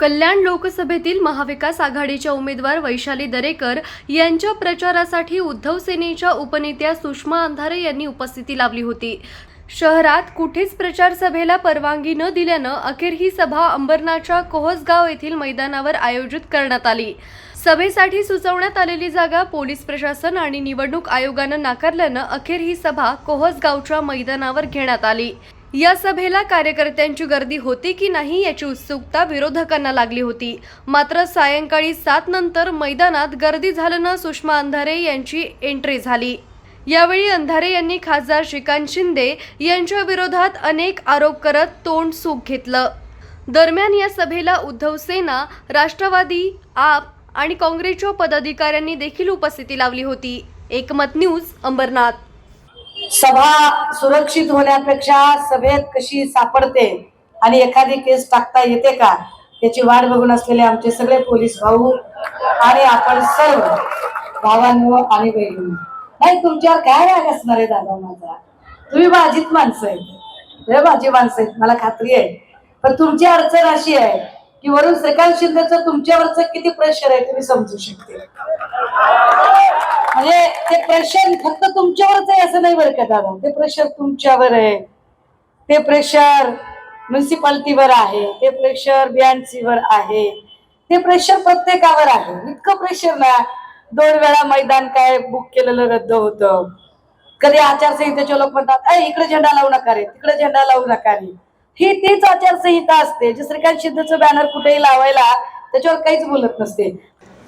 कल्याण लोकसभेतील महाविकास आघाडीच्या उमेदवार वैशाली दरेकर यांच्या प्रचारासाठी उद्धव सेनेच्या उपनेत्या सुषमा अंधारे यांनी उपस्थिती लावली होती. शहरात कुठेच प्रचार सभेला परवानगी न दिल्यानं अखेर ही सभा अंबरनाथच्या कोहसगाव येथील मैदानावर आयोजित करण्यात आली. सभेसाठी सुचवण्यात आलेली जागा पोलीस प्रशासन आणि निवडणूक आयोगानं नाकारल्यानं अखेर ही सभा कोहसगावच्या मैदानावर घेण्यात आली. या सभेला कार्यकर्त्यांची गर्दी होती की नाही याची उत्सुकता विरोधकांना लागली होती. मात्र सायंकाळी सात नंतर मैदानात गर्दी झाल्यानं सुषमा अंधारे यांची एंट्री झाली. यावेळी अंधारे यांनी खासदार श्रीकांत शिंदे यांच्या विरोधात अनेक आरोप करत तोंड सुख घेतलं. दरम्यान या सभेला उद्धव सेना राष्ट्रवादी आप आणि काँग्रेसच्या पदाधिकाऱ्यांनी देखील उपस्थिती लावली होती. एकमत न्यूज अंबरनाथ. सभा सुरक्षित होण्यापेक्षा सभेत कशी सापडते आणि एखादी केस टाकता येते का याची वाट बघून असलेले आमचे सगळे पोलीस भाऊ आणि आपण सर्व भावांनो आणि बहिणी नाही तुमच्यावर काय राग असणार आहे दादा माझा? तुम्ही माझीच माणसं आहेत. रे माझी माणसं आहेत मला खात्री आहे. पण तुमची अडचण अशी आहे की वरून श्रीकांत शिंदेचं तुमच्यावरचं किती प्रेशर आहे तुम्ही समजू शकते. म्हणजे ते प्रेशर फक्त तुमच्यावरच आहे असं नाही बरं का दादा? ते प्रेशर तुमच्यावर आहे. ते प्रेशर म्युन्सिपाल्टीवर आहे. ते प्रेशर BNC वर आहे. ते प्रेशर प्रत्येकावर आहे. इतकं प्रेशर ना दोन वेळा मैदान काय बुक केलेलं रद्द होतं. कधी आचारसंहितेचे लोक म्हणतात "ऐ, इकडे झेंडा लावू नका रे तिकडे झेंडा लावू नका रे. ही तीच आचारसंहिता असते. जे श्रीकांत शिंदेचं बॅनर कुठेही लावायला त्याच्यावर काहीच बोलत नसते.